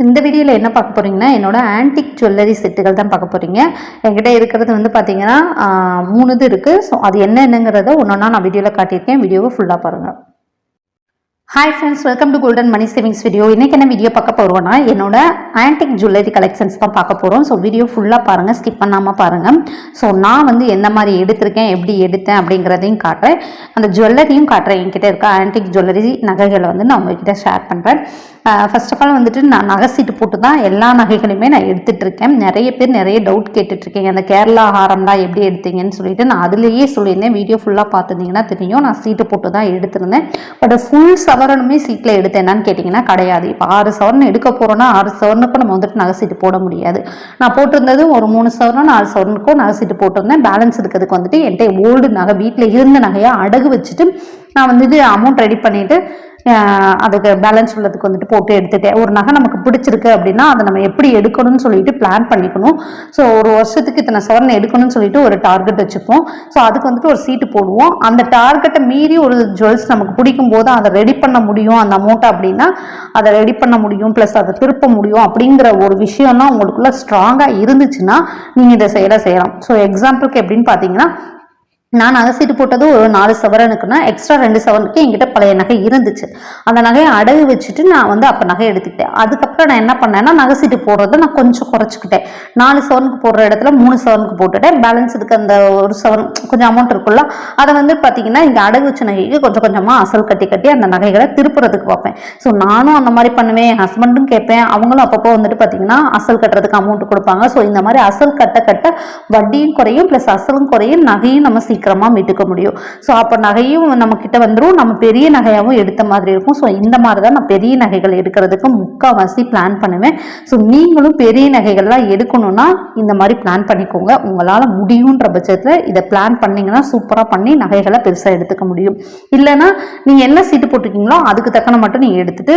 இந்த வீடியோவில் என்ன பார்க்க போகிறீங்கன்னா என்னோட ஆன்டிக் ஜுவல்லரி செட்டுகள் தான் பார்க்க போகிறீங்க என்கிட்ட இருக்கிறது வந்து பார்த்தீங்கன்னா மூணு இது இருக்குது ஸோ அது என்னென்னங்கிறத ஒன்று நான் வீடியோவில் காட்டியிருக்கேன். வீடியோவை ஃபுல்லாக பாருங்கள் hi friends welcome to golden money savings video இன்றைக்கி என்ன வீடியோ பார்க்க போகிறோம்னா என்னோட ஆன்டிக் ஜுவல்லரி கலெக்ஷன்ஸ் தான் பார்க்க போகிறோம் ஸோ வீடியோ ஃபுல்லாக பாருங்கள் ஸ்கிப் பண்ணாமல் பாருங்கள் ஸோ நான் வந்து எந்த மாதிரி எடுத்திருக்கேன் எப்படி எடுத்தேன் அப்படிங்கிறதையும் காட்டுறேன். அந்த ஜுவல்லரியும் காட்டுறேன். என்கிட்ட இருக்க ஆன்டிக் ஜுவல்லரி நகைகளை வந்து நான் உங்ககிட்ட ஷேர் பண்ணுறேன் ஃபர்ஸ்ட் ஆஃப் ஆல் வந்துட்டு நான் நகை சீட்டு போட்டு தான் எல்லா நகைகளையுமே நான் எடுத்துட்டு இருக்கேன் நிறைய பேர் நிறைய டவுட் கேட்டுட்ருக்கீங்க அந்த கேரளா ஹாரம்லாம் எப்படி எடுத்தீங்கன்னு சொல்லிட்டு நான் அதுலேயே சொல்லியிருந்தேன். வீடியோ ஃபுல்லாக பார்த்துருந்தீங்கன்னா தெரியும். நான் சீட்டு போட்டு தான் எடுத்திருந்தேன். பட் ஃபுல் சவரனுமே சீட்டில் எடுத்தேனான்னு கேட்டிங்கன்னா கிடையாது. இப்போ ஆறு சவரன் எடுக்க போகிறோன்னா ஆறு சவரனுக்கும் நம்ம வந்துட்டு நகை சீட்டு போட முடியாது. நான் போட்டிருந்தது ஒரு மூணு சவரன் நாலு சவரனுக்கும் நகை சீட்டு போட்டிருந்தேன். பேலன்ஸ் இருக்கிறதுக்கு வந்துட்டு என்கிட்ட ஓல்டு நகை வீட்டில் இருந்த நகையை அடகு வச்சுட்டு நான் வந்துட்டு அமௌண்ட் ரெடி பண்ணிவிட்டு அதுக்கு பேலன்ஸ் உள்ளதுக்கு வந்துட்டு போட்டு எடுத்துட்டேன். ஒரு நகை நமக்கு பிடிச்சிருக்கு அப்படின்னா அதை நம்ம எப்படி எடுக்கணும்னு சொல்லிட்டு பிளான் பண்ணிக்கணும். ஸோ ஒரு வருஷத்துக்கு இத்தனை சவரன் எடுக்கணும்னு சொல்லிட்டு ஒரு டார்கெட் வச்சுப்போம். ஸோ அதுக்கு வந்துட்டு ஒரு சீட்டு போடுவோம். அந்த டார்கெட்டை மீறி ஒரு ஜுவல்ஸ் நமக்கு பிடிக்கும் போது அதை ரெடி பண்ண முடியும். அந்த அமௌண்ட்டை அப்படின்னா அதை ரெடி பண்ண முடியும். ப்ளஸ் அதை திருப்ப முடியும் அப்படிங்கிற ஒரு விஷயம்லாம் உங்களுக்குள்ள ஸ்ட்ராங்காக இருந்துச்சுன்னா நீங்கள் இதை செய்யலாம். செய்யலாம் ஸோ எக்ஸாம்பிளுக்கு எப்படின்னு பார்த்தீங்கன்னா நான் நகை சீட்டு போட்டது ஒரு நாலு சவரனுக்குன்னா எக்ஸ்ட்ரா ரெண்டு சவரனுக்கு என்கிட்ட பழைய நகை இருந்துச்சு. அந்த நகையை அடகு வச்சுட்டு நான் வந்து அப்போ நகை எடுத்துக்கிட்டேன். அதுக்கப்புறம் நான் என்ன பண்ணேன்னா நகை சீட்டு போடுறத நான் கொஞ்சம் குறைச்சிக்கிட்டேன். நாலு சவரனுக்கு போடுற இடத்துல மூணு சவரனுக்கு போட்டுட்டேன். பேலன்ஸ் இதுக்கு அந்த ஒரு சவரன் கொஞ்சம் அமௌண்ட் இருக்குல்ல அதை வந்து பார்த்தீங்கன்னா இங்கே அடகு வச்ச நகைக்கு கொஞ்சம் கொஞ்சமாக அசல் கட்டி கட்டி அந்த நகைகளை திருப்புறதுக்கு பார்ப்பேன். ஸோ நானும் அந்த மாதிரி பண்ணுவேன். என் ஹஸ்பண்டும் கேட்பேன். அவங்களும் அப்பப்போ வந்துட்டு பார்த்தீங்கன்னா அசல் கட்டுறதுக்கு அமௌண்ட் கொடுப்பாங்க. ஸோ இந்த மாதிரி அசல் கட்ட கட்ட வட்டியும் குறையும் ப்ளஸ் அசலும் குறையும் நகையும் நம்ம சீக்கிரமாக மீட்டுக்க முடியும். ஸோ அப்போ நகையும் நம்ம கிட்ட வந்துடும் நம்ம பெரிய நகையாகவும் எடுத்த மாதிரி இருக்கும். ஸோ இந்த மாதிரி தான் நான் பெரிய நகைகள் எடுக்கிறதுக்கு முக்கால்வாசி பிளான் பண்ணுவேன். ஸோ நீங்களும் பெரிய நகைகள்லாம் எடுக்கணும்னா இந்த மாதிரி பிளான் பண்ணிக்கோங்க. உங்களால் முடியுன்ற பட்சத்தில் இதை பிளான் பண்ணீங்கன்னா சூப்பராக பண்ணி நகைகளை பெருசாக எடுத்துக்க முடியும். இல்லைன்னா நீங்கள் என்ன சீட்டு போட்டிருக்கீங்களோ அதுக்கு தக்கன மட்டும் நீங்கள் எடுத்துட்டு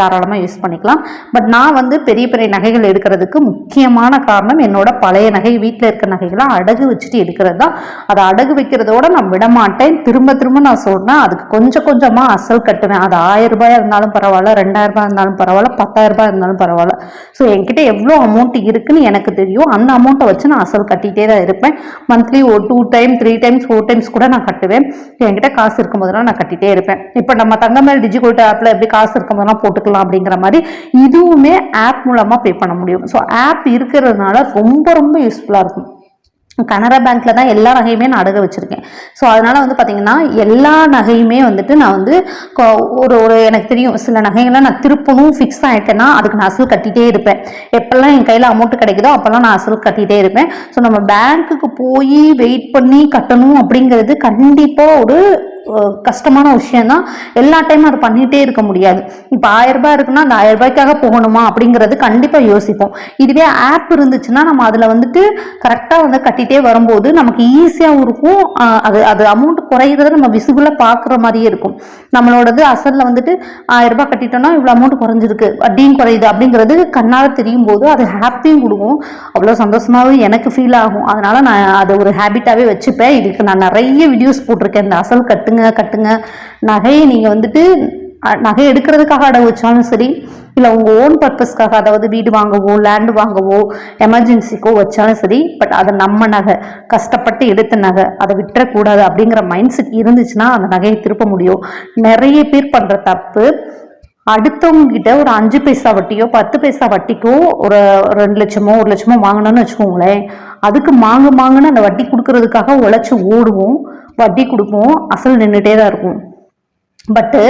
தாராளமாக யூஸ் பண்ணிக்கலாம். பட் நான் வந்து பெரிய பெரிய நகைகள் எடுக்கிறதுக்கு முக்கியமான காரணம் என்னோட பழைய நகை வீட்டில் இருக்க நகைகளை அடகு வச்சுட்டு எடுக்கிறது தான் அதை அடகு வைக்கிறதோட நான் விடமாட்டேன். திரும்ப திரும்ப நான் சொன்னேன் அதுக்கு கொஞ்சம் கொஞ்சமாக அசல் கட்டுவேன். அது ஆயிரம் ரூபாயா இருந்தாலும் பரவாயில்ல ரெண்டாயிரம் ரூபாய் இருந்தாலும் பரவாயில்ல பத்தாயிரம் ரூபாய் இருந்தாலும் பரவாயில்ல. ஸோ என்கிட்ட எவ்வளோ அமௌண்ட் இருக்குன்னு எனக்கு தெரியும். அந்த அமௌண்ட்டை வச்சு நான் அசல் கட்டிகிட்டே தான் இருப்பேன். மந்த்லி ஒரு two time three times four times கூட நான் கட்டுவேன். என்கிட்ட காசு இருக்கும்போதெல்லாம் நான் கட்டிகிட்டே இருப்பேன். இப்போ நம்ம தங்கமேல் டிஜிகோல்ட் ஆப்பில் எப்படி காசு இருக்கும்போதெல்லாம் போட்டுக்கலாம் அப்படிங்கிற மாதிரி இதுவுமே ஆப் மூலமாக பே பண்ண முடியும். ஸோ ஆப் இருக்கிறதுனால ரொம்ப ரொம்ப யூஸ்ஃபுல்லாக இருக்கும். கனரா பேங்க்ல தான் எல்லா நகையுமே நான் அடகு வச்சிருக்கேன். ஸோ அதனால வந்து பார்த்தீங்கன்னா எல்லா நகையுமே வந்துட்டு நான் வந்து கொ- ஒரு ஒரு எனக்கு தெரியும் சில நகைகள்லாம் நான் திருப்பணும் ஃபிக்ஸ் ஆகிட்டேன்னா அதுக்கு நான் அசல் கட்டிகிட்டே இருப்பேன். எப்பெல்லாம் என் கையில் அமௌண்ட் கிடைக்குதோ அப்போல்லாம் நான் அசல் கட்டிகிட்டே இருப்பேன். ஸோ நம்ம பேங்க்குக்கு போய் வெயிட் பண்ணி கட்டணும் அப்படிங்கிறது கண்டிப்பாக ஒரு கஷ்டமான விஷயம்தான் எல்லா டைமும் அதை பண்ணிகிட்டே இருக்க முடியாது. இப்போ ஆயிரம் ரூபாய் இருக்குன்னா அந்த ஆயிரம் ரூபாய்க்காக போகணுமா அப்படிங்கிறது கண்டிப்பாக யோசிப்போம். இதுவே ஆப் இருந்துச்சுன்னா நம்ம அதில் வந்துட்டு கரெக்டாக வந்து கட்டிகிட்டே வரும்போது நமக்கு ஈஸியாகவும் இருக்கும். அது அது அமௌண்ட் குறையிறத நம்ம விசிபிளாக பார்க்குற மாதிரியே இருக்கும். நம்மளோடது அசலில் வந்துட்டு ஆயிரம் ரூபாய் கட்டிட்டோம்னா இவ்வளோ அமௌண்ட் குறைஞ்சிருக்கு. வட்டியும் குறையுது அப்படிங்கிறது கண்ணால் தெரியும் போது அது ஹாப்பியும் கொடுக்கும். அவ்வளோ சந்தோஷமாகவும் எனக்கு ஃபீல் ஆகும். அதனால் நான் அதை ஒரு ஹேபிட்டாகவே வச்சுப்பேன். இதுக்கு நான் நிறைய வீடியோஸ் போட்டிருக்கேன். இந்த அசல் கட்டு கட்டுங்க கட்டுங்க. நகையை நீங்கள் வந்துட்டு நகை எடுக்கிறதுக்காக அடகு வச்சாலும் சரி இல்லை உங்கள் ஓன் பர்பஸ்க்காக அதாவது வீடு வாங்கவோ லேண்டு வாங்கவோ எமர்ஜென்சிக்கோ வச்சாலும் சரி பட் அது நம்ம நகை கஷ்டப்பட்டு எடுத்த நகை அதை விட்டுறக்கூடாது அப்படிங்கிற மைண்ட் செட் இருந்துச்சுன்னா அந்த நகையை திருப்ப முடியும். நிறைய பேர் பண்ணுற தப்பு. அடுத்தவங்க கிட்ட ஒரு அஞ்சு பைசா வட்டியோ பத்து பைசா வட்டிக்கோ ஒரு ரெண்டு லட்சமோ ஒரு லட்சமோ வாங்கணும்னு வச்சுக்கோங்களேன். அதுக்கு மாங்கு மாங்குன்னு அந்த வட்டி கொடுக்கறதுக்காக உழைச்சி ஓடுவோம். வட்டி கொடுப்போம் அசல் நின்றுட்டே தான் இருக்கும். பட்டு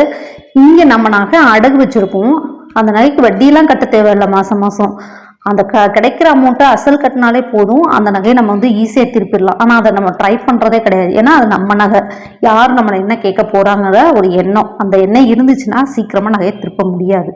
இங்கே நம்ம நகை அடகு வச்சுருப்போம். அந்த நகைக்கு வட்டியெல்லாம் கட்ட தேவையில்ல மாதம் மாதம் அந்த க கிடைக்கிற அமௌண்ட்டை அசல் கட்டினாலே போதும். அந்த நகையை நம்ம வந்து ஈஸியாக திருப்பிடலாம். ஆனால் அதை நம்ம ட்ரை பண்ணுறதே கிடையாது. ஏன்னா அது நம்ம நகை. யார் நம்மளை என்ன கேட்க போகிறாங்கிற ஒரு எண்ணம். அந்த எண்ணம் இருந்துச்சுன்னா சீக்கிரமாக நகையை திருப்ப முடியாது.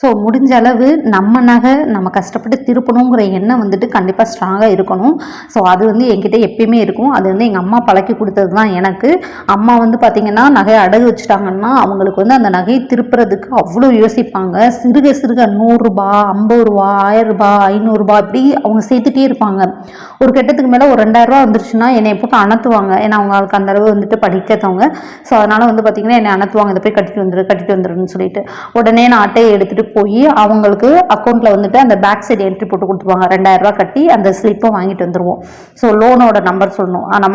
ஸோ முடிஞ்ச அளவு நம்ம நகை நம்ம கஷ்டப்பட்டு திருப்பணுங்கிற எண்ணம் வந்துட்டு கண்டிப்பாக ஸ்ட்ராங்காக இருக்கணும். ஸோ அது வந்து என்கிட்ட எப்பயுமே இருக்கும். அது வந்து எங்கள் அம்மா பழக்கி கொடுத்தது தான் எனக்கு. அம்மா வந்து பார்த்திங்கன்னா நகையை அடகு வச்சுட்டாங்கன்னா அவங்களுக்கு வந்து அந்த நகையை திருப்புறதுக்கு அவ்வளோ யோசிப்பாங்க. சிறுக சிறுக நூறுரூபா ஐம்பது ரூபா ஆயிரம் ரூபாய் ஐநூறுரூபா இப்படி அவங்க சேர்த்துட்டே இருப்பாங்க. ஒரு கட்டத்துக்கு மேலே ஒரு ரெண்டாயிரரூபா வந்துருச்சுன்னா என்னை போட்டு அணத்துவாங்க. ஏன்னா அவங்களுக்கு அந்த அளவு வந்துட்டு படிக்காதவங்க. ஸோ அதனால் வந்து பார்த்திங்கன்னா என்னை அணத்துவாங்க. இதை போய் கட்டிட்டு வந்துடு கட்டிட்டு வந்துடுன்னு சொல்லிட்டு. உடனே நான் அட்டையை எடுத்துகிட்டு எடுத்துகிட்டு போய் அவங்களுக்கு அக்கௌண்ட்டில் வந்துட்டு அந்த பேக் சைடு என்ட்ரி போட்டு கொடுத்துருவாங்க. ரெண்டாயிரரூபா கட்டி அந்த ஸ்லிப்பை வாங்கிட்டு வந்துடுவோம் ஸோ லோனோட நம்பர் சொல்லணும். ஆனால்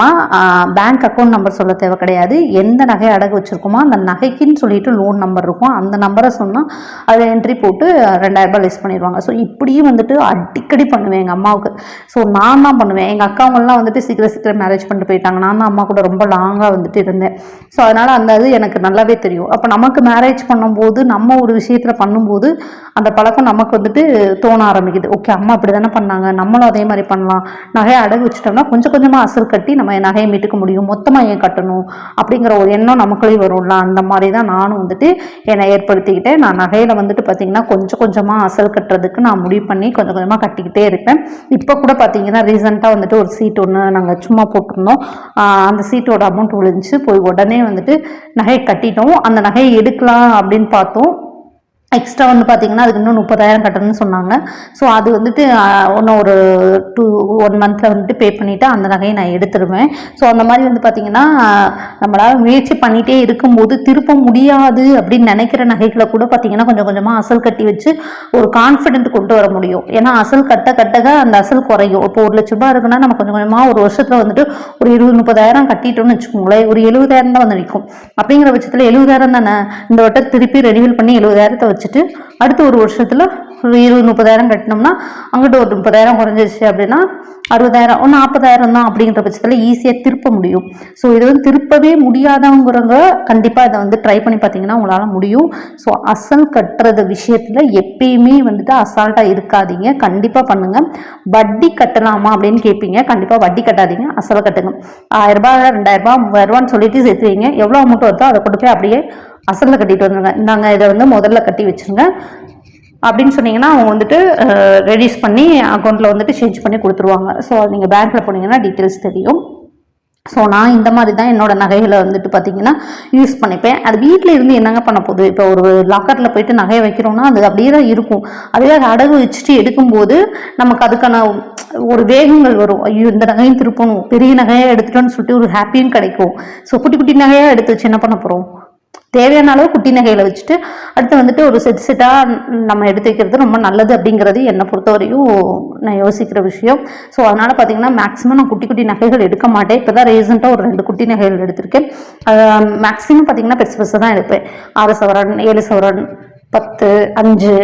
பேங்க் அக்கௌண்ட் நம்பர் சொல்ல தேவை கிடையாது. எந்த நகை அடகு வச்சுருக்கோமோ அந்த நகைக்குன்னு சொல்லிட்டு லோன் நம்பர் இருக்கும். அந்த நம்பரை சொன்னால் அதில் என்ட்ரி போட்டு ரெண்டாயிரரூபா லெஸ் பண்ணிடுவாங்க. ஸோ இப்படியும் வந்துட்டு அடிக்கடி பண்ணுவேன் எங்கள் அம்மாவுக்கு. ஸோ நான் தான் பண்ணுவேன். எங்கள் அக்காவங்கெல்லாம் வந்துட்டு சீக்கிரம் சீக்கிரம் மேரேஜ் பண்ணிட்டு போயிட்டாங்க. நான் தான் அம்மா கூட ரொம்ப லாங்காக வந்துட்டு இருந்தேன். ஸோ அதனால் அந்த இது எனக்கு நல்லாவே தெரியும். அப்போ நமக்கு மேரேஜ் பண்ணும்போது நம்ம ஒரு விஷயத்தில் பண்ணும்போது அந்த பழக்கம் நமக்கு வந்துட்டு தோண ஆரம்பிக்குது. ஓகே அம்மா அப்படி தானே பண்ணாங்க. நம்மளும் அதே மாதிரி பண்ணலாம். நகையை அடகு வச்சுட்டோம்னா கொஞ்சம் கொஞ்சமாக அசல் கட்டி நம்ம நகையை மீட்டுக்க முடியும். மொத்தமாக ஏன் கட்டணும்? அப்படிங்கிற ஒரு எண்ணம் நமக்குள்ளே வரும்ல. அந்த மாதிரி தான் நானும் வந்துட்டு என்னை ஏற்படுத்திக்கிட்டேன். நான் நகையில் வந்துட்டு பார்த்திங்கன்னா கொஞ்சம் கொஞ்சமாக அசல் கட்டுறதுக்கு நான் முடிவு பண்ணி கொஞ்சம் கொஞ்சமாக கட்டிக்கிட்டே இருப்பேன். இப்போ கூட பார்த்தீங்கன்னா ரீசெண்டாக வந்துட்டு ஒரு சீட் ஒன்று நாங்கள் சும்மா போட்டிருந்தோம். அந்த சீட்டோட அமௌண்ட் விழுந்துச்சு போய் உடனே வந்துட்டு நகையை கட்டிட்டோம். அந்த நகையை எடுக்கலாம் அப்படின்னு பார்த்தோம். எக்ஸ்ட்ரா வந்து பார்த்தீங்கன்னா அதுக்கு இன்னும் முப்பதாயிரம் கட்டணும்னு சொன்னாங்க. ஸோ அது வந்துட்டு இன்னும் ஒரு டூ ஒன் மந்தில் வந்துட்டு பே பண்ணிவிட்டு அந்த நகையை நான் எடுத்துருவேன். ஸோ அந்த மாதிரி வந்து பார்த்தீங்கன்னா நம்மளால் முயற்சி பண்ணிகிட்டே இருக்கும்போது திருப்ப முடியாது அப்படின்னு நினைக்கிற நகைகளை கூட பார்த்தீங்கன்னா கொஞ்சம் கொஞ்சமாக அசல் கட்டி வச்சு ஒரு கான்ஃபிடென்ட் கொண்டு வர முடியும். ஏன்னா அசல் கட்ட கட்டக அந்த அசல் குறையும். இப்போ ஒரு லட்ச ரூபாய் இருக்குன்னா நம்ம கொஞ்சம் கொஞ்சமாக ஒரு வருஷத்தில் வந்துட்டு ஒரு இருபது முப்பதாயிரம் கட்டிட்டோம்னு வச்சுக்கோங்களேன் ஒரு எழுபதாயிரம் தான் வந்து நிற்கும் அப்படிங்கிற பட்சத்தில் எழுபதாயிரம் தானே? இந்த வட்டம் திருப்பி ரெனிவல் பண்ணி எழுபதாயிரத்தை வச்சுட்டு அடுத்த ஒரு வருஷத்தில் இருபது முப்பதாயிரம் கட்டினோம்னா அங்கிட்ட ஒரு முப்பதாயிரம் குறைஞ்சிருச்சு அப்படின்னா அறுபதாயிரம் ஒரு நாற்பதாயிரம் தான் அப்படிங்கிற பட்சத்தில் ஈஸியாக திருப்ப முடியும். ஸோ இது வந்து திருப்பவே முடியாதவங்கிறவங்க கண்டிப்பாக இதை வந்து ட்ரை பண்ணி பார்த்தீங்கன்னா உங்களால் முடியும். ஸோ அசல் கட்டுறது விஷயத்தில் எப்பயுமே வந்துட்டு அசால்ட்டாக இருக்காதீங்க. கண்டிப்பாக பண்ணுங்கள் வட்டி கட்டலாமா அப்படின்னு கேட்பீங்க கண்டிப்பாக வட்டி கட்டாதீங்க. அசலை கட்டுங்க. ஆயிரரூபா ரெண்டாயிரரூபா மூவாயிரரூபான்னு சொல்லிட்டு சேர்த்து வைங்க. எவ்வளோ அமௌண்ட் வருதோ அதை கொண்டு போய் அப்படியே அசலில் கட்டிட்டு வந்துருங்க. நாங்கள் இதை வந்து முதல்ல கட்டி வச்சுருங்க. அப்படின்னு சொன்னீங்கன்னா அவங்க வந்துட்டு ரெடியூஸ் பண்ணி அக்கௌண்ட்டில் வந்துட்டு சேஞ்ச் பண்ணி கொடுத்துருவாங்க. ஸோ அது நீங்கள் பேங்க்கில் போனீங்கன்னா டீட்டெயில்ஸ் தெரியும். ஸோ நான் இந்த மாதிரி தான் என்னோடய நகைகளை வந்துட்டு பார்த்தீங்கன்னா யூஸ் பண்ணிப்பேன். அது வீட்டில் இருந்து என்னங்க பண்ண போகுது? இப்போ ஒரு லாக்கரில் போயிட்டு நகையை வைக்கிறோம்னா அது அப்படியே தான் இருக்கும். அதுவே அது அடகு வச்சுட்டு எடுக்கும்போது நமக்கு அதுக்கான ஒரு வேகங்கள் வரும். ஐயோ இந்த நகையும் திருப்பணும். பெரிய நகையாக எடுத்துட்டோன்னு சொல்லிட்டு ஒரு ஹாப்பியும் கிடைக்கும். ஸோ குட்டி குட்டி நகையாக எடுத்து வச்சு என்ன பண்ண போகிறோம் தேவையான அளவு குட்டி நகைகளை வச்சுட்டு அடுத்து வந்துட்டு ஒரு செட் செட்டாக நம்ம எடுத்து வைக்கிறது ரொம்ப நல்லது அப்படிங்கிறது என்னை பொறுத்தவரையும் நான் யோசிக்கிற விஷயம். ஸோ அதனால் பார்த்தீங்கன்னா மேக்ஸிமம் நான் குட்டி குட்டி நகைகள் எடுக்க மாட்டேன். இப்போ தான் ரீசெண்டாக ஒரு ரெண்டு குட்டி நகைகள் எடுத்திருக்கேன். மேக்ஸிமம் பார்த்தீங்கன்னா பெருசு பெருசு தான் எடுப்பேன். ஆறு சவரன் ஏழு சவரன் பத்து அஞ்சு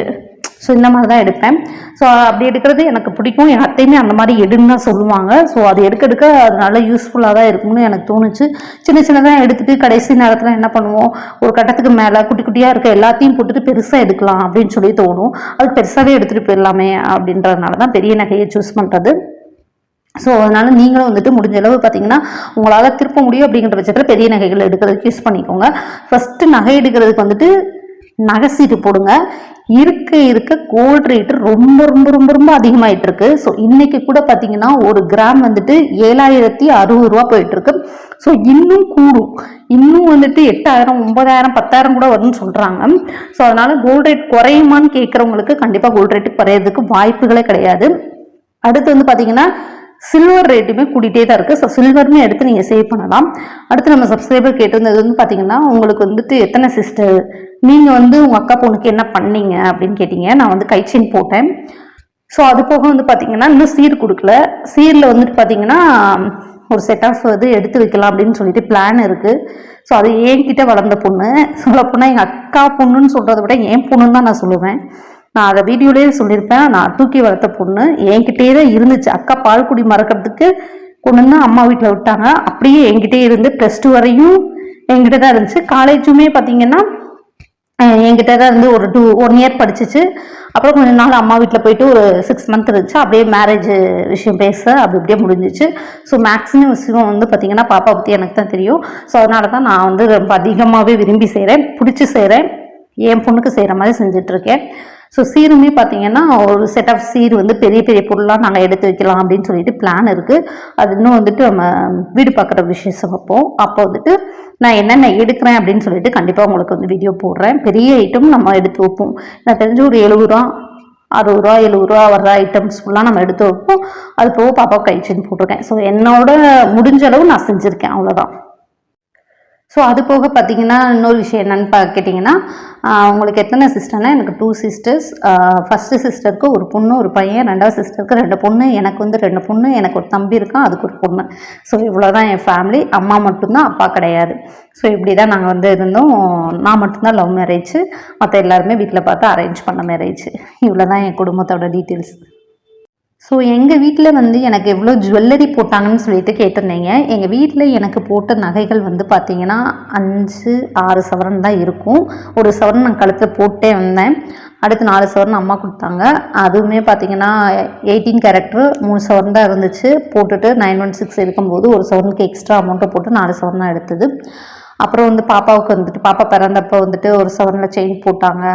ஸோ இந்த மாதிரி தான் எடுப்பேன். ஸோ அப்படி எடுக்கிறது எனக்கு பிடிக்கும். என் அத்தையுமே அந்த மாதிரி எடுன்னு தான் சொல்லுவாங்க. ஸோ அது எடுக்க எடுக்க அது நல்லா யூஸ்ஃபுல்லாக தான் இருக்கும்னு எனக்கு தோணுச்சு. சின்ன சின்னதாக எடுத்துகிட்டு கடைசி நேரத்தில் என்ன பண்ணுவோம்? ஒரு கட்டத்துக்கு மேலே குட்டி குட்டியாக இருக்க எல்லாத்தையும் போட்டுட்டு பெருசாக எடுக்கலாம் அப்படின்னு சொல்லி தோணும். அது பெருசாகவே எடுத்துகிட்டு போயிடலாமே அப்படின்றதுனால தான் பெரிய நகையை சூஸ் பண்ணுறது ஸோ அதனால் நீங்களும் வந்துட்டு முடிஞ்ச அளவு பார்த்தீங்கன்னா உங்களால் திருப்ப முடியும் அப்படிங்கிற பட்சத்தில் பெரிய நகைகள் எடுக்கிறதுக்கு யூஸ் பண்ணிக்கோங்க. ஃபஸ்ட்டு நகை எடுக்கிறதுக்கு வந்துட்டு நகைசீட்டு போடுங்க. இருக்க இருக்க கோல்ட் ரேட்டு ரொம்ப ரொம்ப ரொம்ப ரொம்ப அதிகமாயிட்டு இருக்கு. ஸோ இன்னைக்கு கூட பார்த்தீங்கன்னா ஒரு கிராம் வந்துட்டு ஏழாயிரத்தி அறுபது ரூபா போயிட்டு இருக்கு. ஸோ இன்னும் கூடும். இன்னும் வந்துட்டு எட்டாயிரம் ஒன்பதாயிரம் பத்தாயிரம் கூட வரும்னு சொல்றாங்க. ஸோ அதனால கோல்ட் ரேட் குறையுமான்னு கேட்குறவங்களுக்கு கண்டிப்பாக கோல்ட் ரேட்டு குறையிறதுக்கு வாய்ப்புகளே கிடையாது. அடுத்து வந்து பார்த்தீங்கன்னா சில்வர் ரேட்டுமே கூட்டிகிட்டே தான் இருக்குது ஸோ சில்வருமே எடுத்து நீங்கள் சேவ் பண்ணலாம். அடுத்து நம்ம சப்ஸ்கிரைபர் கேட்டிருந்தது வந்து பார்த்தீங்கன்னா உங்களுக்கு வந்துட்டு எத்தனை சிஸ்டர் நீங்கள் வந்து உங்கள் அக்கா பொண்ணுக்கு என்ன பண்ணீங்க அப்படின்னு கேட்டீங்க. நான் வந்து கைச்சின் போட்டேன். ஸோ அது போக வந்து பார்த்தீங்கன்னா இன்னும் சீர் கொடுக்கல. சீரில் வந்துட்டு பார்த்தீங்கன்னா ஒரு செட் ஆஃப் இது எடுத்து வைக்கலாம் அப்படின்னு சொல்லிட்டு பிளான் இருக்குது ஸோ அது என்கிட்ட வளர்ந்த பொண்ணு. சொல்ல போனால் எங்கள் அக்கா பொண்ணுன்னு சொல்கிறத விட என் பொண்ணுன்னு தான் நான் சொல்லுவேன். நான் அதை வீடியோலேயே சொல்லியிருப்பேன். நான் தூக்கி வளர்த்த பொண்ணு. என்கிட்டே தான் இருந்துச்சு. அக்கா பால்குடி மறக்கிறதுக்கு கொண்டு வந்து அம்மா வீட்டில் விட்டாங்க. அப்படியே என்கிட்டே இருந்து ப்ளஸ் டூ வரையும் என்கிட்ட தான் இருந்துச்சு. காலேஜுமே பார்த்தீங்கன்னா என்கிட்ட தான் இருந்து ஒரு டூ ஒன் இயர் படிச்சிச்சு. அப்புறம் கொஞ்ச நாள் அம்மா வீட்டில் போயிட்டு ஒரு சிக்ஸ் மந்த் இருந்துச்சு. அப்படியே மேரேஜ் விஷயம் பேச அப்படி அப்படியே முடிஞ்சிச்சு. ஸோ மேக்ஸிமம் விஷயம் வந்து பார்த்திங்கன்னா பாப்பா பற்றி எனக்கு தான் தெரியும். ஸோ அதனால தான் நான் வந்து ரொம்ப அதிகமாகவே விரும்பி செய்கிறேன் பிடிச்சி செய்கிறேன் என் பொண்ணுக்கு செய்கிற மாதிரி செஞ்சிட்ருக்கேன் ஸோ சீருமே பார்த்தீங்கன்னா ஒரு செட் ஆஃப் சீர் வந்து பெரிய பெரிய பொருளாக நாங்கள் எடுத்து வைக்கலாம் அப்படின்னு சொல்லிட்டு பிளான் இருக்குது அது இன்னும் வந்துட்டு நம்ம வீடு பார்க்குற விசேஷம் வைப்போம் அப்போ வந்துட்டு நான் என்னென்ன எடுக்கிறேன் அப்படின்னு சொல்லிட்டு கண்டிப்பாக உங்களுக்கு வந்து வீடியோ போடுறேன். பெரிய ஐட்டம் நம்ம எடுத்து வைப்போம். நான் தெரிஞ்ச ஒரு எழுபது ரூபா அறுபது ரூபா எழுபது ரூபா வர்ற ஐட்டம்ஸ் ஃபுல்லாக நம்ம எடுத்து வைப்போம். அது போக பாப்பா கைச்சின்னு போட்டிருக்கேன். ஸோ என்னோட முடிஞ்ச அளவு நான் செஞ்சுருக்கேன். அவ்வளோதான் ஸோ அது போக பார்த்தீங்கன்னா இன்னொரு விஷயம் என்னென்னு கேட்டிங்கன்னா அவங்களுக்கு உங்களுக்கு எத்தனை சிஸ்டர்னா எனக்கு டூ சிஸ்டர்ஸ் ஃபஸ்ட்டு சிஸ்டருக்கு ஒரு பொண்ணு ஒரு பையன். ரெண்டாவது சிஸ்டருக்கு ரெண்டு பொண்ணு. எனக்கு வந்து ரெண்டு பொண்ணு எனக்கு ஒரு தம்பி இருக்கான் அதுக்கு ஒரு பொண்ணு. ஸோ இவ்வளோ தான் என் ஃபேமிலி அம்மா மட்டும்தான் அப்பா கிடையாது. ஸோ இப்படி தான் நாங்கள் வந்து இருந்தோம். நான் மட்டும்தான் லவ் மேரேஜ் மற்ற எல்லாருமே வீட்டில் பார்த்து அரேஞ்ச் பண்ண மேரேஜ் இவ்வளோ தான் என் குடும்பத்தோட டீட்டெயில்ஸ் ஸோ எங்கள் வீட்டில் வந்து எனக்கு எவ்வளோ ஜுவல்லரி போட்டாங்கன்னு சொல்லிட்டு கேட்டிருந்தீங்க. எங்கள் வீட்டில் எனக்கு போட்ட நகைகள் வந்து பார்த்தீங்கன்னா அஞ்சு ஆறு சவரன் தான் இருக்கும். ஒரு சவரன் நான் கழுத்தில் போட்டே வந்தேன். அடுத்து நாலு சவரன் அம்மா கொடுத்தாங்க. அதுவுமே பார்த்தீங்கன்னா எயிட்டீன் கேரக்டர் மூணு சவரன் தான் இருந்துச்சு. போட்டுட்டு நைன் ஒன் சிக்ஸ் இருக்கும்போது ஒரு சவரனுக்கு எக்ஸ்ட்ரா அமௌண்ட்டை போட்டு நாலு சவரன் தான் எடுத்தது. அப்புறம் வந்து பாப்பாவுக்கு வந்துட்டு பாப்பா பிறந்தப்போ வந்துட்டு ஒரு சவரனில் செயின் போட்டாங்க.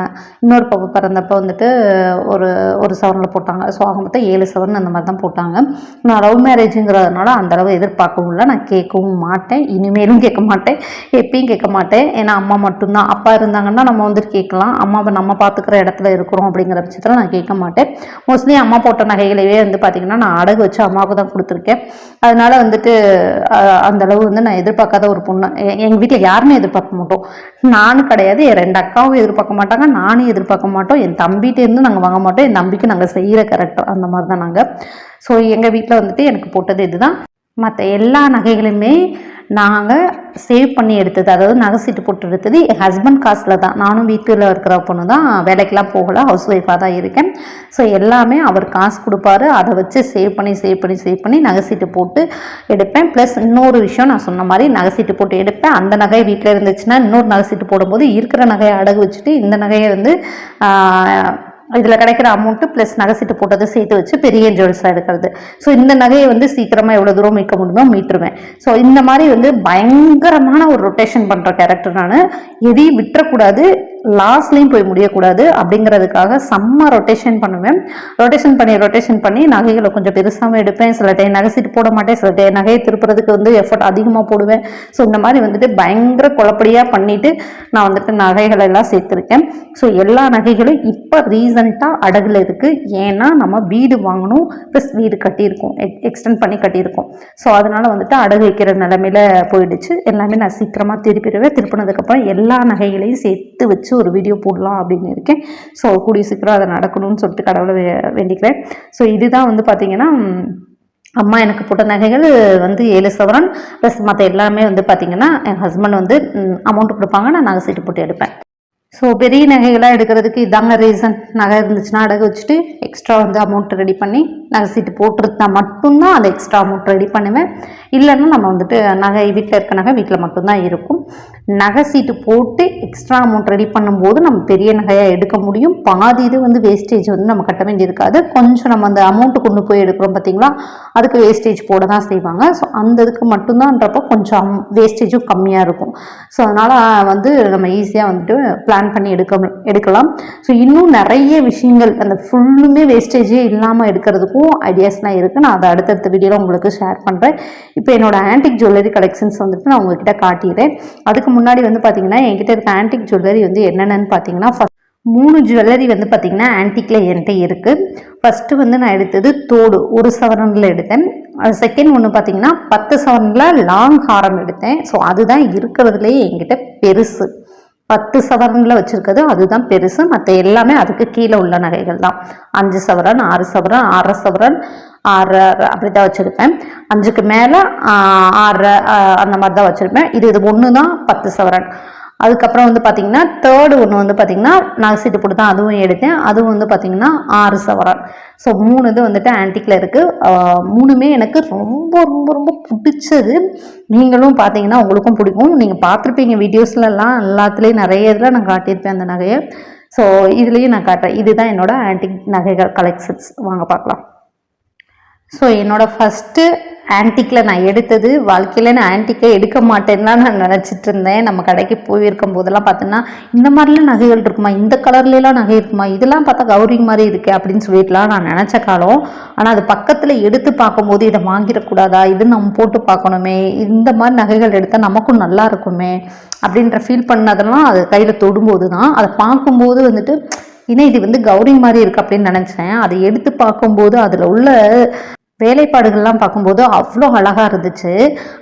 இன்னொரு பாப்பா பிறந்தப்போ வந்துட்டு ஒரு ஒரு சவரனில் போட்டாங்க. ஸோ அவங்க மொத்தம் ஏழு சவரன் அந்த மாதிரி தான் போட்டாங்க. நான் லவ் மேரேஜுங்கிறதுனால அந்த அளவு எதிர்பார்க்கவும் இல்லை. நான் கேட்கவும் மாட்டேன். இனிமேலும் கேட்க மாட்டேன். எப்பயும் கேட்க மாட்டேன். ஏன்னா அம்மா மட்டும்தான். அப்பா இருந்தாங்கன்னா நம்ம வந்துட்டு கேட்கலாம். அம்மாவை நம்ம பார்த்துக்கிற இடத்துல இருக்கிறோம் அப்படிங்கிற பட்சத்தில் நான் கேட்க மாட்டேன். மோஸ்ட்லி அம்மா போட்ட நகைகளையே வந்து பார்த்திங்கன்னா நான் அடகு வச்சு அம்மாவுக்கு தான் கொடுத்துருக்கேன். அதனால வந்துட்டு அந்தளவு அந்த அளவு வந்து நான் எதிர்பார்க்காத ஒரு பொண்ணு எங்கள் வீட்டில் வீட்டில் யாருமே எதிர்பார்க்க மாட்டோம். நானும் கிடையாது என் ரெண்டு அக்காவும் எதிர்பார்க்க மாட்டாங்க நானும் எதிர்பார்க்க மாட்டோம். என் தம்பிகிட்ட இருந்து நாங்கள் வாங்க மாட்டோம் என் தம்பிக்கு நாங்கள் செய்கிற கரெக்டாக அந்த மாதிரி தான் நாங்கள் ஸோ எங்கள் வீட்டில் வந்துட்டு எனக்கு போட்டது இதுதான். மற்ற எல்லா நகைகளுமே நாங்கள் சேவ் பண்ணி எடுத்தது அதாவது நகை சீட்டு போட்டு எடுத்தது என் ஹஸ்பண்ட் காசில் தான். நானும் வீட்டில் இருக்கிற பொண்ணு தான் வேலைக்கெலாம் போகலை ஹவுஸ் ஒய்ஃபாக தான் இருக்கேன். ஸோ எல்லாமே அவர் காசு கொடுப்பாரு. அதை வச்சு சேவ் பண்ணி சேவ் பண்ணி சேவ் பண்ணி நகை சீட்டு போட்டு எடுப்பேன். ப்ளஸ் இன்னொரு விஷயம் நான் சொன்ன மாதிரி நகை சீட்டு போட்டு எடுப்பேன். அந்த நகை வீட்டில் இருந்துச்சுன்னா இன்னொரு நகை சீட்டு போடும்போது இருக்கிற நகையை அடகு வச்சுட்டு இந்த நகையை வந்து இதில் கிடைக்கிற அமௌண்ட்டு ப்ளஸ் நகை சீட்டு போட்டதை சேர்த்து வச்சு பெரிய ஜுவல்ஸாக எடுக்கிறது. ஸோ இந்த நகையை வந்து சீக்கிரமாக எவ்வளோ தூரம் மீட்க முடியுமோ மீட்டுருவேன். ஸோ இந்த மாதிரி வந்து பயங்கரமான ஒரு ரொட்டேஷன் பண்ணுற கேரக்டர் நான் எதையும் விட்டுறக்கூடாது. லாஸ்ட்லேயும் போய் முடியக்கூடாது அப்படிங்கிறதுக்காக செம்ம ரொட்டேஷன் பண்ணுவேன். ரொட்டேஷன் பண்ணி ரொட்டேஷன் பண்ணி நகைகளை கொஞ்சம் பெருசாகவும் எடுப்பேன். சில டைம் நகை சீட்டு போட மாட்டேன். சில டைம் நகையை திருப்புறதுக்கு வந்து எஃபர்ட் அதிகமாக போடுவேன். ஸோ இந்த மாதிரி வந்துட்டு பயங்கர குழப்படியாக பண்ணிட்டு நான் வந்துட்டு நகைகளை எல்லாம் சேர்த்துருக்கேன். ஸோ எல்லா நகைகளும் இப்போ ரீசண்டாக அடகுல இருக்குது ஏன்னா நம்ம வீடு வாங்கணும் ப்ளஸ் வீடு கட்டியிருக்கோம். எக்ஸ்டெண்ட் பண்ணி கட்டியிருக்கோம். ஸோ அதனால் வந்துட்டு அடகு வைக்கிற நிலமையில போயிடுச்சு. எல்லாமே நான் சீக்கிரமாக திருப்பிடுவேன். திருப்பினதுக்கப்புறம் எல்லா நகைகளையும் சேர்த்து வச்சு ஒரு வீடியோ போடலாம் அப்படின்னு இருக்கேன். ஸோ கூடிய சீக்கிரம் அதை நடக்கணும்னு சொல்லிட்டு கடவுளை வே- வேண்டிக்கிறேன். ஸோ இதுதான் வந்து பார்த்தீங்கன்னா அம்மா எனக்கு போட்ட நகைகள் வந்து ஏழு சவரன் ப்ளஸ் மற்ற எல்லாமே வந்து பார்த்திங்கன்னா என் ஹஸ்பண்ட் வந்து அமௌண்ட் கொடுப்பாங்க. நான் நகை சீட்டு போட்டு எடுப்பேன். ஸோ பெரிய நகைகளாக எடுக்கிறதுக்கு இதாங்க ரீசன் நகை இருந்துச்சுன்னா அடகு வச்சுட்டு எக்ஸ்ட்ரா வந்து அமௌண்ட் ரெடி பண்ணி நகை சீட்டு போட்டுருந்தா மட்டும்தான் அந்த எக்ஸ்ட்ரா அமௌண்ட் ரெடி பண்ணுவேன். இல்லைன்னா நம்ம வந்துட்டு நகை வீட்டில் இருக்க நகை வீட்டில் மட்டும்தான் இருக்கும். நகை சீட்டு போட்டு எக்ஸ்ட்ரா அமௌண்ட் ரெடி பண்ணும்போது நம்ம பெரிய நகையாக எடுக்க முடியும். பாதி இது வந்து வேஸ்டேஜ் வந்து நம்ம கட்ட வேண்டியிருக்காது கொஞ்சம் நம்ம அந்த அமௌண்ட்டு கொண்டு போய் எடுக்கிறோம் பார்த்தீங்களா அதுக்கு வேஸ்டேஜ் போட தான் செய்வாங்க. ஸோ அந்த இதுக்கு மட்டும்தான்றப்போ கொஞ்சம் வேஸ்டேஜும் கம்மியாக இருக்கும். ஸோ அதனால் வந்து நம்ம ஈஸியாக வந்துட்டு பிளான் பண்ணி எடுக்க எடுக்கலாம். ஸோ இன்னும் நிறைய விஷயங்கள் அந்த ஃபுல்லுமே வேஸ்டேஜே இல்லாமல் எடுக்கிறதுக்கும் ஐடியாஸ்லாம் இருக்குது நான் அதை அடுத்தடுத்த வீடியோவில் உங்களுக்கு ஷேர் பண்ணுறேன் இப்போ என்னோடய ஆன்டிக் ஜுவல்லரி கலெக்ஷன்ஸ் வந்துட்டு நான் உங்ககிட்ட காட்டிடுறேன். அதுக்கு முன்னாடி வந்து பார்த்தீங்கன்னா என்கிட்ட இருக்க ஆன்டிக் ஜுவல்லரி வந்து என்னென்னு பார்த்தீங்கன்னா ஃபஸ்ட் மூணு ஜுவல்லரி வந்து பார்த்தீங்கன்னா ஆன்டிக்கில் என்கிட்ட இருக்குது ஃபஸ்ட்டு வந்து நான் எடுத்தது தோடு ஒரு சவரனில் எடுத்தேன். அது செகண்ட் ஒன்று பார்த்தீங்கன்னா பத்து சவரனில் லாங் ஹாரம் எடுத்தேன். ஸோ அதுதான் இருக்கிறதுலேயே என்கிட்ட பெருசு. பத்து சவரனில் வச்சுருக்கிறது அதுதான் பெருசு. மற்ற எல்லாமே அதுக்கு கீழே உள்ள நகைகள் தான். அஞ்சு சவரன் ஆறு சவரன் ஆறரை சவரன் ஆறு அப்படி தான் வச்சுருப்பேன். அஞ்சுக்கு மேலே ஆறு அந்த மாதிரி தான் வச்சுருப்பேன். இது இது ஒன்று தான் பத்து சவரன். அதுக்கப்புறம் வந்து பார்த்திங்கன்னா தேர்டு ஒன்று வந்து பார்த்திங்கன்னா நகை சீட்டு போட்டு தான் அதுவும் எடுத்தேன். அதுவும் வந்து பார்த்தீங்கன்னா ஆறு சவரன். ஸோ மூணு இது வந்துட்டு ஆன்டிக்கில் இருக்குது மூணுமே எனக்கு ரொம்ப ரொம்ப ரொம்ப பிடிச்சது. நீங்களும் பார்த்தீங்கன்னா உங்களுக்கும் பிடிக்கும். நீங்கள் பார்த்துருப்பீங்க வீடியோஸ்லலாம் எல்லாத்துலேயும் நிறைய இதில் நான் காட்டியிருப்பேன் அந்த நகையை. ஸோ இதுலேயும் நான் காட்டுறேன். இதுதான் என்னோட ஆன்டிக் நகைகள் கலெக்ஷன்ஸ் வாங்க பார்க்கலாம். ஸோ என்னோடய ஃபஸ்ட்டு ஆன்டிக்கில் நான் எடுத்தது வாழ்க்கையில் நான் ஆன்டிக்கை எடுக்க மாட்டேன்னு தான் நான் நினச்சிட்டு இருந்தேன். நம்ம கடைக்கு போயிருக்கும் போதெல்லாம் பார்த்தோன்னா இந்த மாதிரிலாம் நகைகள் இருக்குமா? இந்த கலர்லலாம் நகை இருக்குமா? இதெல்லாம் பார்த்தா கௌரி மாதிரி இருக்கே அப்படின்னு சொல்லிட்டுலாம் நான் நினச்ச காலம். ஆனால் அது பக்கத்தில் எடுத்து பார்க்கும்போது இதை வாங்கிடக்கூடாதா? இது நம்ம போட்டு பார்க்கணுமே. இந்த மாதிரி நகைகள் எடுத்தால் நமக்கும் நல்லா இருக்குமே அப்படின்ற ஃபீல் பண்ணதெல்லாம் அது கையில் தொடும்போது தான் அதை பார்க்கும்போது வந்துட்டு ஏன்னா இது வந்து கௌரி மாதிரி இருக்குது அப்படின்னு நினச்சேன். அதை எடுத்து பார்க்கும்போது அதில் உள்ள வேலைப்பாடுகள்லாம் பார்க்கும்போது அவ்வளோ அழகாக இருந்துச்சு.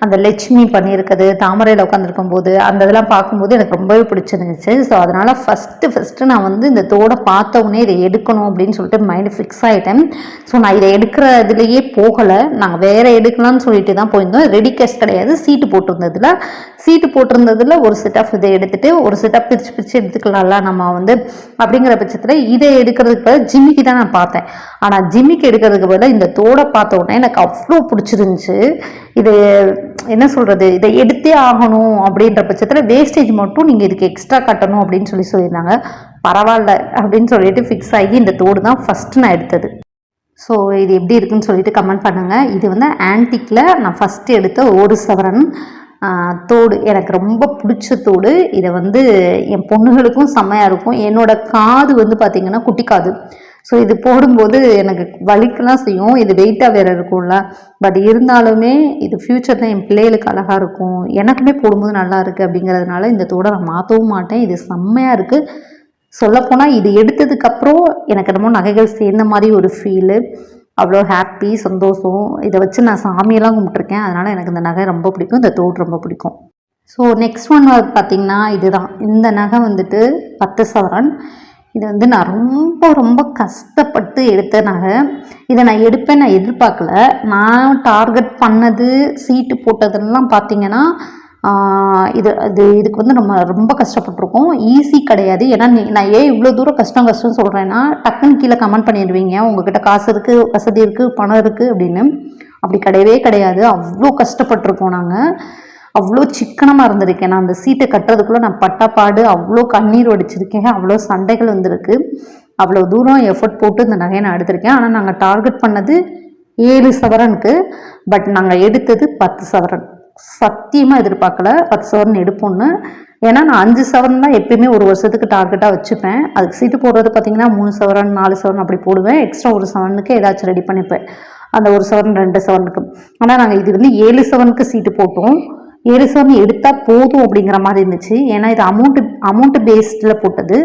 அந்த லட்சுமி பண்ணியிருக்கிறது தாமரையில் உட்காந்துருக்கும் போது அந்த இதெல்லாம் பார்க்கும்போது எனக்கு ரொம்பவே பிடிச்சிருந்துச்சு. ஸோ அதனால் ஃபஸ்ட்டு ஃபஸ்ட்டு நான் வந்து இந்த தோடை பார்த்தவுடனே இதை எடுக்கணும் அப்படின்னு சொல்லிட்டு மைண்டு ஃபிக்ஸ் ஆகிட்டேன் ஸோ நான் இதை எடுக்கிற இதுலேயே போகலை. நாங்கள் வேறு எடுக்கலாம்னு சொல்லிட்டு தான் போயிருந்தோம். ரெடி கேஷ் கிடையாது. சீட்டு போட்டிருந்ததில். சீட்டு போட்டிருந்ததில் ஒரு செட் ஆஃப் இதை எடுத்துகிட்டு ஒரு செட் ஆஃப் பிரித்து பிரித்து எடுத்துக்கலாம்ல நம்ம வந்து. அப்படிங்கிற பட்சத்தில் இதை எடுக்கிறதுக்கு பதில் ஜிம்மிக்கு தான் நான் பார்த்தேன். ஆனால் ஜிம்மிக்கு எடுக்கிறதுக்கு பதிலாக இந்த தோடை பார்த்து உடனே எனக்கு அவ்வளோ பிடிச்சிருந்துச்சு. இது என்ன சொல்கிறது இதை எடுத்தே ஆகணும் அப்படின்ற பட்சத்தில் வேஸ்டேஜ் மட்டும் நீங்கள் இதுக்கு எக்ஸ்ட்ரா கட்டணும் அப்படின்னு சொல்லி சொல்லியிருந்தாங்க. பரவாயில்ல அப்படின்னு சொல்லிட்டு ஃபிக்ஸ் ஆகி இந்த தோடு தான் ஃபஸ்ட்டு நான் எடுத்தது. ஸோ இது எப்படி இருக்குன்னு சொல்லிட்டு கமெண்ட் பண்ணுங்கள் இது வந்து ஆன்டிக்கில் நான் ஃபஸ்ட்டு எடுத்த ஒரு சவரன் தோடு. எனக்கு ரொம்ப பிடிச்ச தோடு. இதை வந்து என் பொண்ணுகளுக்கும் செம்மையாக இருக்கும். என்னோட காது வந்து பார்த்திங்கன்னா குட்டி காது. ஸோ இது போடும்போது எனக்கு வலிக்கெல்லாம் செய்யும். இது வெயிட்டாக வேறு இருக்கும்ல. பட் இருந்தாலுமே இது ஃப்யூச்சரில் என் பிள்ளைகளுக்கு அழகாக இருக்கும். எனக்குமே போடும்போது நல்லா இருக்குது அப்படிங்கிறதுனால இந்த தோடை நான் மாற்றவும் மாட்டேன். இது செம்மையாக இருக்குது சொல்லப்போனால் இது எடுத்ததுக்கப்புறம் எனக்கு என்னமோ நகைகள் சேர்ந்த மாதிரி ஒரு ஃபீலு அவ்வளோ ஹாப்பி சந்தோஷம். இதை வச்சு நான் சாமியெல்லாம் கும்பிட்ருக்கேன் அதனால் எனக்கு இந்த நகை ரொம்ப பிடிக்கும். இந்த தோடு ரொம்ப பிடிக்கும். ஸோ நெக்ஸ்ட் ஒன் பார்த்தீங்கன்னா இதுதான். இந்த நகை வந்துட்டு பத்து சவரன். இது வந்து நான் ரொம்ப ரொம்ப கஷ்டப்பட்டு எடுத்த நகை இதை நான் எடுப்பேன் நான் எதிர்பார்க்கல. நான் டார்கெட் பண்ணது சீட்டு போட்டதெல்லாம் பார்த்தீங்கன்னா இது அது இதுக்கு வந்து நம்ம ரொம்ப கஷ்டப்பட்டிருக்கோம். ஈஸி கிடையாது. ஏன்னா நான் ஏன் இவ்வளோ தூரம் கஷ்டம் கஷ்டம் சொல்கிறேன்னா டக்குன்னு கீழே கமெண்ட் பண்ணிடுவீங்க. உங்ககிட்ட காசு இருக்குது வசதி இருக்குது பணம் இருக்குது அப்படின்னு. அப்படி கிடையவே கிடையாது. அவ்வளோ கஷ்டப்பட்டிருக்கோம் நாங்கள் அவ்வளோ சிக்கனமாக இருந்திருக்கேன் நான் அந்த சீட்டை கட்டுறதுக்குள்ளே நான் பட்டாப்பாடு அவ்வளோ கண்ணீர் வடிச்சிருக்கேன். அவ்வளோ சண்டைகள் வந்திருக்கு. அவ்வளோ தூரம் எஃபர்ட் போட்டு இந்த நகையை நான் எடுத்திருக்கேன். ஆனால் நாங்கள் டார்கெட் பண்ணது ஏழு சவரனுக்கு. பட் நாங்கள் எடுத்தது பத்து சவரன். சத்தியமாக எதிர்பார்க்கல. பத்து சவரன் எடுப்போம்னு. ஏன்னா நான் அஞ்சு சவரன் தான் எப்பயுமே ஒரு வருஷத்துக்கு டார்கெட்டாக வச்சுப்பேன். அதுக்கு சீட்டு போடுறது பார்த்தீங்கன்னா மூணு சவரன் நாலு சவரன் அப்படி போடுவேன். எக்ஸ்ட்ரா ஒரு சவரனுக்கு ஏதாச்சும் ரெடி பண்ணிப்பேன். அந்த ஒரு சவரன் ரெண்டு சவரனுக்கு. ஆனால் நாங்கள் இது வந்து ஏழு சவரனுக்கு சீட்டு போட்டோம். ஏழு எடுத்தால் போதும் அப்படிங்கிற மாதிரி இருந்துச்சு. ஏன்னா இது அமௌண்ட்டு அமௌண்ட்டு பேஸ்டில் போட்டது.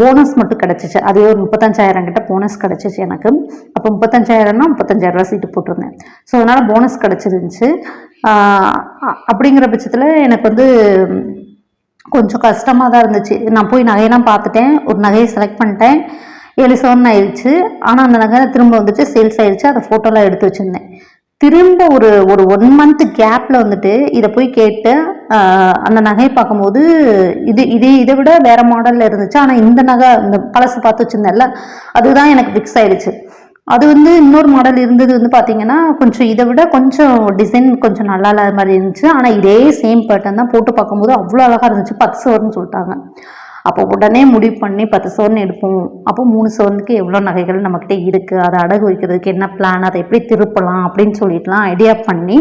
போனஸ் மட்டும் கிடச்சிச்சு. அது ஒரு முப்பத்தஞ்சாயிரம் கிட்ட போனஸ் கிடச்சிச்சு எனக்கு. அப்போ முப்பத்தஞ்சாயிரம்னா முப்பத்தஞ்சாயிரம் ரூபா சீட்டு போட்டிருந்தேன். ஸோ அதனால் போனஸ் கிடச்சிருந்துச்சு. அப்படிங்கிற பட்சத்தில் எனக்கு வந்து கொஞ்சம் கஷ்டமாக தான் இருந்துச்சு. நான் போய் நகையெல்லாம் பார்த்துட்டேன். ஒரு நகையை செலக்ட் பண்ணிட்டேன். ஏழு சவரன் ஆயிடுச்சு. ஆனால் அந்த நகை திரும்ப வந்துட்டு சேல்ஸ் ஆயிடுச்சு. அதை ஃபோட்டோலாம் எடுத்து வச்சுருந்தேன். திரும்ப ஒரு ஒரு ஒன் மந்த் கேப்பில் வந்துட்டு இதை போய் கேட்டு அந்த நகையை பார்க்கும்போது இது இதே இதை விட வேற மாடலில் இருந்துச்சு. ஆனால் இந்த நகை இந்த பழசு பார்த்து வச்சுருந்தேன்ல அதுதான் எனக்கு ஃபிக்ஸ் ஆயிடுச்சு. அது வந்து இன்னொரு மாடல் இருந்தது வந்து பார்த்தீங்கன்னா கொஞ்சம் இதை விட கொஞ்சம் டிசைன் கொஞ்சம் நல்லா இல்லாத மாதிரி இருந்துச்சு. ஆனால் இதே சேம் பேட்டர்ன் தான் போட்டு பார்க்கும்போது அவ்வளோ அழகாக இருந்துச்சு. பத்து சவரன்னு சொல்லிட்டாங்க. அப்போ உடனே முடிவு பண்ணி பத்து சவரன் எடுப்போம். அப்போ மூணு சவரனுக்கு எவ்வளோ நகைகள் நம்மக்கிட்ட இருக்குது அதை அடகு வைக்கிறதுக்கு என்ன பிளான் அதை எப்படி திருப்பலாம்? அப்படின்னு சொல்லிட்டுலாம் ஐடியா பண்ணி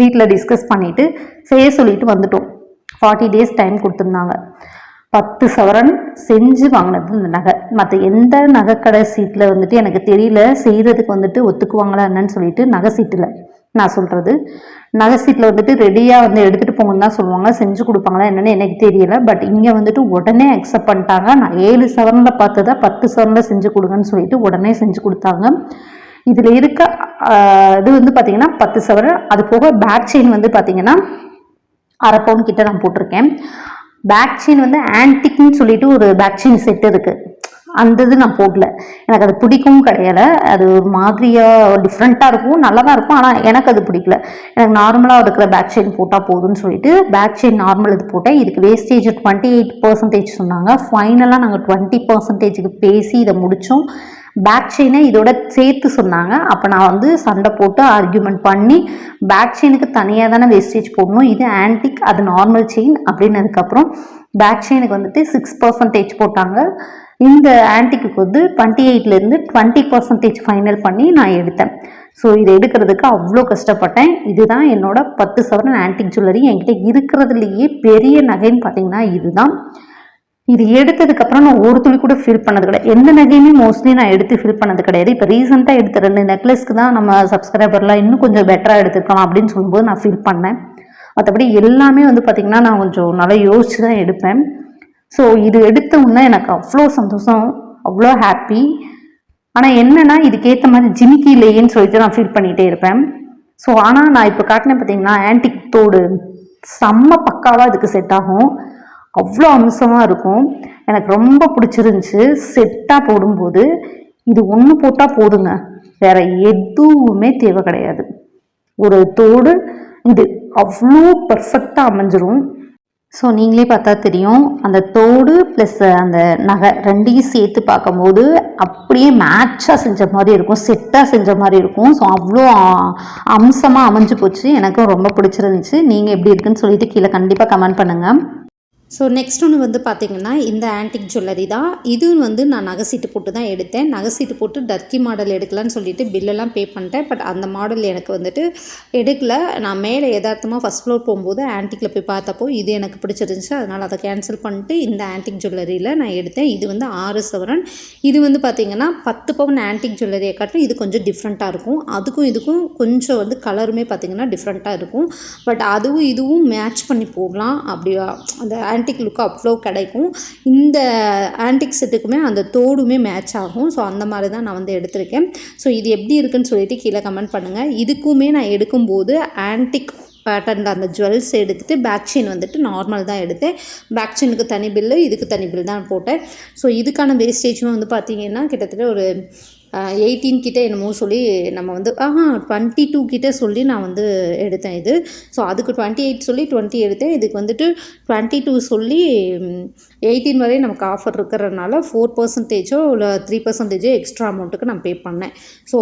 வீட்டில் டிஸ்கஸ் பண்ணிவிட்டு செய்ய சொல்லிட்டு வந்துட்டோம். ஃபார்ட்டி டேஸ் டைம் கொடுத்துருந்தாங்க. பத்து சவரன் செஞ்சு வாங்கினது இந்த நகை. மற்ற எந்த நகைக்கடை சீட்டில் வந்துட்டு எனக்கு தெரியல. செய்கிறதுக்கு வந்துட்டு ஒத்துக்குவாங்களா என்னன்னு சொல்லிட்டு நகை சீட்டில் நான் சொல்கிறது நகை சீட்டில் வந்துட்டு ரெடியாக வந்து எடுத்துகிட்டு போங்கன்னு தான் சொல்லுவாங்க. செஞ்சு கொடுப்பாங்களா என்னென்னு எனக்கு தெரியல. பட் இங்கே வந்துட்டு உடனே அக்செப்ட் பண்ணிட்டாங்க. நான் ஏழு சவரனில் பார்த்ததா பத்து சவரனில் செஞ்சு கொடுங்கன்னு சொல்லிட்டு உடனே செஞ்சு கொடுத்தாங்க. இதில் இருக்க இது வந்து பார்த்தீங்கன்னா பத்து சவரன். அது போக பேக் செயின் வந்து பார்த்தீங்கன்னா அரை பவுன் கிட்ட நான் போட்டிருக்கேன். பேக் செயின் வந்து ஆன்டிக்னு சொல்லிட்டு ஒரு பேக் செயின் செட் இருக்குது அந்த இது நான் போடல. எனக்கு அது பிடிக்கவும் கிடையல. அது ஒரு மாதிரியாக டிஃப்ரெண்ட்டாக இருக்கும். நல்லா தான் இருக்கும். ஆனால் எனக்கு அது பிடிக்கல. எனக்கு நார்மலாக இருக்கிற பேக் செயின் போட்டால் போதும்னு சொல்லிட்டு பேக் செயின் நார்மல் இது போட்டேன். இதுக்கு வேஸ்டேஜ் டுவெண்ட்டி எயிட் பர்சன்டேஜ் சொன்னாங்க ஃபைனலாக நாங்கள் டுவெண்ட்டி பர்சன்டேஜுக்கு பேசி இதை முடித்தோம் பேக் செயினை இதோட சேர்த்து சொன்னாங்க. அப்போ நான் வந்து சண்டை போட்டு ஆர்கியூமெண்ட் பண்ணி பேக் செயினுக்கு தனியாக தானே வேஸ்டேஜ் போடணும். இது ஆன்டிக் அது நார்மல் செயின் அப்படின்னதுக்கப்புறம் பேக் செயினுக்கு வந்துட்டு சிக்ஸ் பர்சன்டேஜ் போட்டாங்க. இந்த ஆன்டிக்கு வந்து டுவெண்ட்டி எயிட்லேருந்து டுவெண்ட்டி பர்சன்டேஜ் ஃபைனல் பண்ணி நான் எடுத்தேன். ஸோ இதை எடுக்கிறதுக்கு அவ்வளோ கஷ்டப்பட்டேன். இதுதான் என்னோட பத்து சவரன் ஆன்டிக் ஜுவல்லரி என்கிட்ட இருக்கிறதுலையே பெரிய நகைன்னு பார்த்தீங்கன்னா இதுதான். இது எடுத்ததுக்கப்புறம் நான் ஒரு துளி கூட ஃபீல் பண்ணது கிடையாது. எந்த நகையுமே மோஸ்ட்லி நான் எடுத்து ஃபீல் பண்ணது கிடையாது. இப்போ ரீசெண்டாக எடுத்த ரெண்டு நெக்லஸ்க்கு தான் நம்ம சப்ஸ்கிரைபர்லாம் இன்னும் கொஞ்சம் பெட்டராக எடுத்துக்கலாம் அப்படின்னு சொல்லும்போது நான் ஃபீல் பண்ணேன். மற்றபடி எல்லாமே வந்து பார்த்திங்கன்னா நான் கொஞ்சம் நல்லா யோசிச்சு தான் எடுப்பேன். ஸோ இது எடுத்த உடனே எனக்கு அவ்வளோ சந்தோஷம் அவ்வளோ ஹாப்பி ஆனால் என்னென்னா இதுக்கேற்ற மாதிரி ஜிமிக்கி இல்லையேன்னு சொல்லிட்டு நான் ஃபீல் பண்ணிகிட்டே இருப்பேன். ஸோ ஆனால் நான் இப்போ காட்டினேன் பார்த்தீங்கன்னா ஆன்டிக் தோடு செம்ம பக்காவாக இதுக்கு செட் ஆகும். அவ்வளோ அம்சமாக இருக்கும். எனக்கு ரொம்ப பிடிச்சிருந்துச்சு. செட்டாக போடும்போது இது ஒன்று போட்டால் போதுங்க. வேற எதுவுமே தேவை கிடையாது. ஒரு தோடு இது அவ்வளோ பர்ஃபெக்டாக அமைஞ்சிரும். ஸோ நீங்களே பார்த்தா தெரியும் அந்த தோடு ப்ளஸ் அந்த நகை ரெண்டையும் சேர்த்து பார்க்கும்போது அப்படியே மேட்சாக செஞ்ச மாதிரி இருக்கும் செட்டாக செஞ்ச மாதிரி இருக்கும். ஸோ அவ்வளோ அம்சமாக அமைஞ்சு போச்சு. எனக்கும் ரொம்ப பிடிச்சிருந்துச்சு. நீங்கள் எப்படி இருக்குன்னு சொல்லிட்டு கீழே கண்டிப்பாக கமெண்ட் பண்ணுங்கள் ஸோ நெக்ஸ்ட் ஒன்று வந்து பார்த்திங்கன்னா இந்த ஆன்டிக் ஜுவல்லரி தான். இது வந்து நான் நகை சீட்டு போட்டு தான் எடுத்தேன். நகை சீட்டு போட்டு டர்க்கி மாடல் எடுக்கலான்னு சொல்லிட்டு பில்லெல்லாம் பே பண்ணிட்டேன். பட் அந்த மாடல் எனக்கு வந்துட்டு எடுக்கல. நான் மேலே எதார்த்தமாக ஃபஸ்ட் ஃப்ளோர் போகும்போது ஆன்டிக்கில் போய் பார்த்தப்போ இது எனக்கு பிடிச்சிருந்துச்சு. அதனால் அதை கேன்சல் பண்ணிட்டு இந்த ஆன்டிக் ஜுவல்லரியில் நான் எடுத்தேன். இது வந்து ஆறு சவரன். இது வந்து பார்த்திங்கன்னா பத்து பவுன் ஆன்டிக் ஜுவல்லரியை காட்டும் இது கொஞ்சம் டிஃப்ரெண்ட்டாக இருக்கும். அதுக்கும் இதுக்கும் கொஞ்சம் வந்து கலருமே பார்த்தீங்கன்னா டிஃப்ரெண்ட்டாக இருக்கும். பட் அதுவும் இதுவும் மேட்ச் பண்ணி போடலாம் அப்படி அந்த ஆன்டிக் லுக்கு அவ்வளோ கிடைக்கும். இந்த ஆன்டிக் செட்டுக்குமே அந்த தோடுமே மேட்ச் ஆகும். ஸோ அந்த மாதிரி தான் நான் வந்து எடுத்திருக்கேன். ஸோ இது எப்படி இருக்குன்னு சொல்லிட்டு கீழே கமெண்ட் பண்ணுங்கள் இதுக்குமே நான் எடுக்கும்போது ஆன்டிக் பேட்டர்னில் அந்த ஜுவல்ஸ் எடுத்துகிட்டு பேக் செயின் வந்துட்டு நார்மல் தான் எடுத்தேன். பேக் செயினுக்கு தனி பில்லு இதுக்கு தனி பில் தான் போட்டேன். ஸோ இதுக்கான வேஸ்டேஜும் வந்து பார்த்திங்கன்னா கிட்டத்தட்ட ஒரு எயிட்டீன் கிட்டே என்னமோ சொல்லி நம்ம வந்து ஆஹா டுவெண்ட்டி டூ கிட்டே சொல்லி நான் வந்து எடுத்தேன் இது. ஸோ அதுக்கு டுவெண்ட்டி எயிட் சொல்லி டுவெண்ட்டி எடுத்தேன். இதுக்கு வந்துட்டு டுவெண்ட்டி டூ சொல்லி எயிட்டீன் வரையும் நமக்கு ஆஃபர் இருக்கிறதுனால ஃபோர் பர்சன்டேஜோ இல்லை த்ரீ பர்சன்டேஜோ எக்ஸ்ட்ரா அமௌண்ட்டுக்கு நான் பே பண்ணேன். ஸோ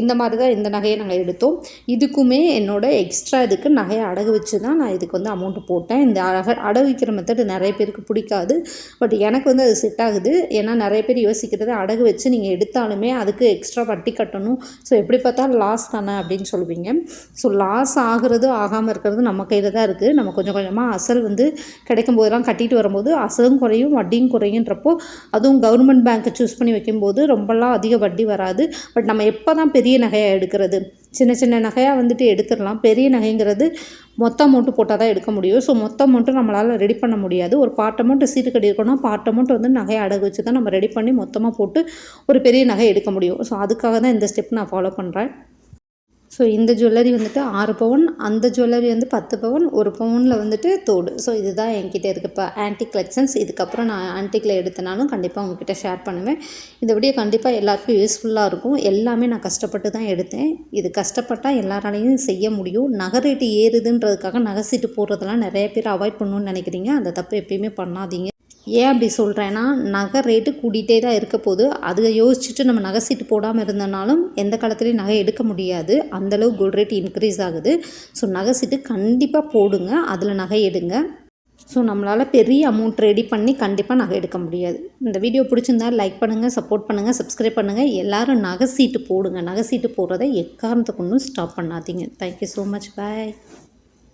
இந்த மாதிரி தான் இந்த நகையை நாங்கள் எடுத்தோம். இதுக்குமே என்னோடய எக்ஸ்ட்ரா இதுக்கு நகையை அடகு வச்சு தான் நான் இதுக்கு வந்து அமௌண்ட்டு போட்டேன். இந்த அழக அடகு வைக்கிற மெத்தட் நிறைய பேருக்கு பிடிக்காது. பட் எனக்கு வந்து அது செட் ஆகுது. ஏன்னா நிறைய பேர் யோசிக்கிறது அடகு வச்சு நீங்கள் எடுத்தாலுமே அது அதுக்கு எக்ஸ்ட்ரா வட்டி கட்டணும். ஸோ எப்படி பார்த்தா லாஸ் தானே அப்படின்னு சொல்லுவீங்க. ஸோ லாஸ் ஆகிறது ஆகாமல் இருக்கிறது நம்ம கையில் தான் இருக்குது நம்ம கொஞ்சம் கொஞ்சமாக அசல் வந்து கிடைக்கும் போதெல்லாம் கட்டிட்டு வரும்போது அசலும் குறையும் வட்டியும் குறையுன்றப்போ அதுவும் கவர்மெண்ட் பேங்க்கை சூஸ் பண்ணி வைக்கும்போது ரொம்பலாம் அதிக வட்டி வராது. பட் நம்ம எப்போ தான் பெரிய நகையாக எடுக்கிறது? சின்ன சின்ன நகையாக வந்துட்டு எடுத்துடலாம். பெரிய நகைங்கிறது மொத்த அமௌண்ட்டு போட்டால் தான் எடுக்க முடியும். ஸோ மொத்த அமௌண்ட்டு நம்மளால் ரெடி பண்ண முடியாது. ஒரு பார்ட் அமௌண்ட்டு சீட்டு கட்டியிருக்கோம்னா பார்ட் அமௌண்ட் வந்து நகையை அடகு வச்சு தான் நம்ம ரெடி பண்ணி மொத்தமாக போட்டு ஒரு பெரிய நகை எடுக்க முடியும். ஸோ அதுக்காக தான் இந்த ஸ்டெப் நான் ஃபாலோ பண்ணுறேன் ஸோ இந்த ஜுவல்லரி வந்துட்டு ஆறு பவுன் அந்த ஜுவல்லரி வந்து பத்து பவுன் ஒரு பவுனில் வந்துட்டு தோடு. ஸோ இதுதான் என்கிட்ட இருக்குது இப்போ ஆன்டி கலெக்ஷன்ஸ் இதுக்கப்புறம் நான் ஆன்டிக்கில் எடுத்தனாலும் கண்டிப்பாக உங்ககிட்ட ஷேர் பண்ணுவேன். இந்த வீடியோ கண்டிப்பாக எல்லாருக்கும் யூஸ்ஃபுல்லாக இருக்கும். எல்லாமே நான் கஷ்டப்பட்டு தான் எடுத்தேன். இது கஷ்டப்பட்டால் எல்லாராலையும் செய்ய முடியும். நகை ரேட்டு ஏறுதுன்றதுக்காக நகை சீட்டு போடுறதெல்லாம் நிறைய பேர் அவாய்ட் பண்ணணும்னு நினைக்கிறீங்க. அந்த தப்பு எப்பயுமே பண்ணாதீங்க. ஏன் அப்படி சொல்கிறேன்னா நகை ரேட்டு கூட்டிகிட்டே தான் இருக்க போது அதை யோசிச்சுட்டு நம்ம நகை சீட்டு போடாமல் இருந்தனாலும் எந்த காலத்துலேயும் நகை எடுக்க முடியாது. அந்தளவு கோல்டு ரேட் இன்க்ரீஸ் ஆகுது. ஸோ நகை சீட்டு கண்டிப்பாக போடுங்க. அதில் நகை எடுங்க. ஸோ நம்மளால் பெரிய அமௌண்ட் ரெடி பண்ணி கண்டிப்பாக நகை எடுக்க முடியாது. இந்த வீடியோ பிடிச்சிருந்தா லைக் பண்ணுங்கள் சப்போர்ட் பண்ணுங்கள் சப்ஸ்கிரைப் பண்ணுங்கள் எல்லோரும் நகை சீட்டு போடுங்க. நகை சீட்டு போடுறத எக்காரணத்துக்கு ஒன்றும் ஸ்டாப் பண்ணாதீங்க. Thank you so much bye